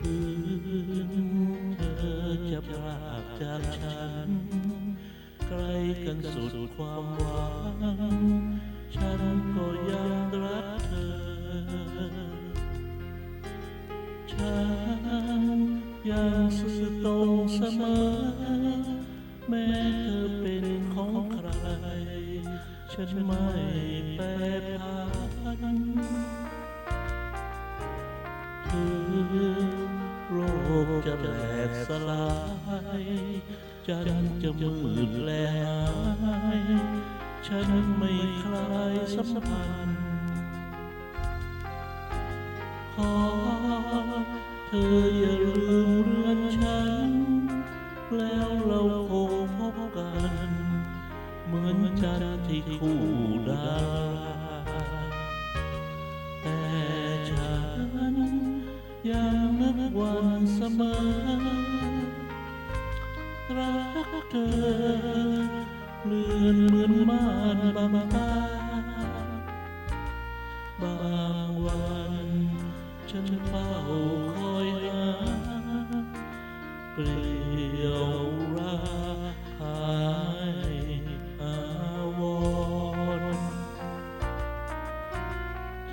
ถึงเธอจะพลากจากฉันใกล้กันสุดความหวัง ฉันก็ยังรักเธอ ฉันยังสื่อตรงเสมอ แม้เธอเป็นของใคร ฉันไม่แปรผันถึง กจะแหลกสลายจันทร์จะมืดแลหายฉันไม่คลายสัมพันธ์ขอเธออย่า สมอ รักเธอเลือนเหมือนม่านบางตาบางวันฉันเฝ้าคอยหาเปลี่ยวราหายอาวร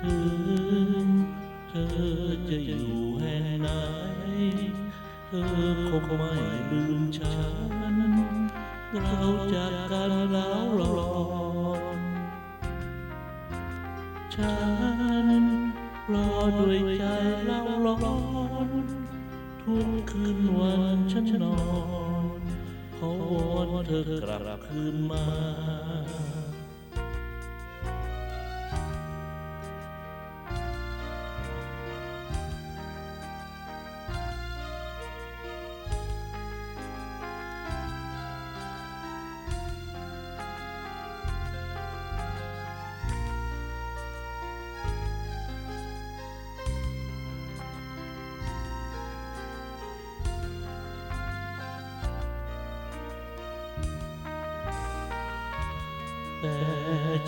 ถึง อจะอยู่แห่งไหน เธอคงไม่ลืมฉัน เราจากกันแล้วรอนฉันรอด้วยใจเล่าร้อนทุกคืนวันฉันนอนขอวอนเธอกลับคืนมา แต่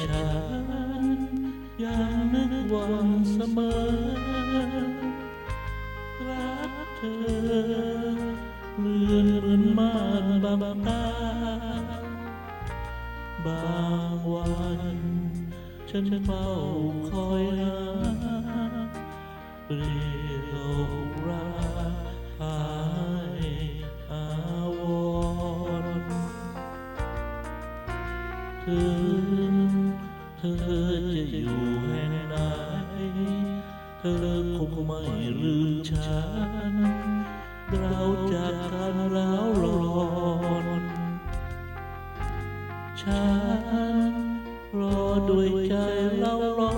ฉันยังนึกวันเสมอ รักเธอเลือนเหมือนม่านบางตา บางวันฉันเฝ้าคอยหาเปลี่ย ถึงเธอจะอยู่แห่งไหน เธอคงไม่ลืมฉัน เราจากกันแล้วรอนฉันรอด้วยใจเล่าร้อ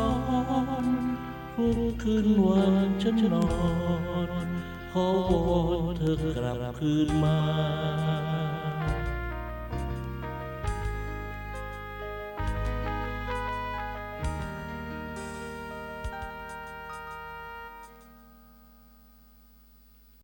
นทุกคืนวันฉันนอน ขอวอนเธอกลับคืนมา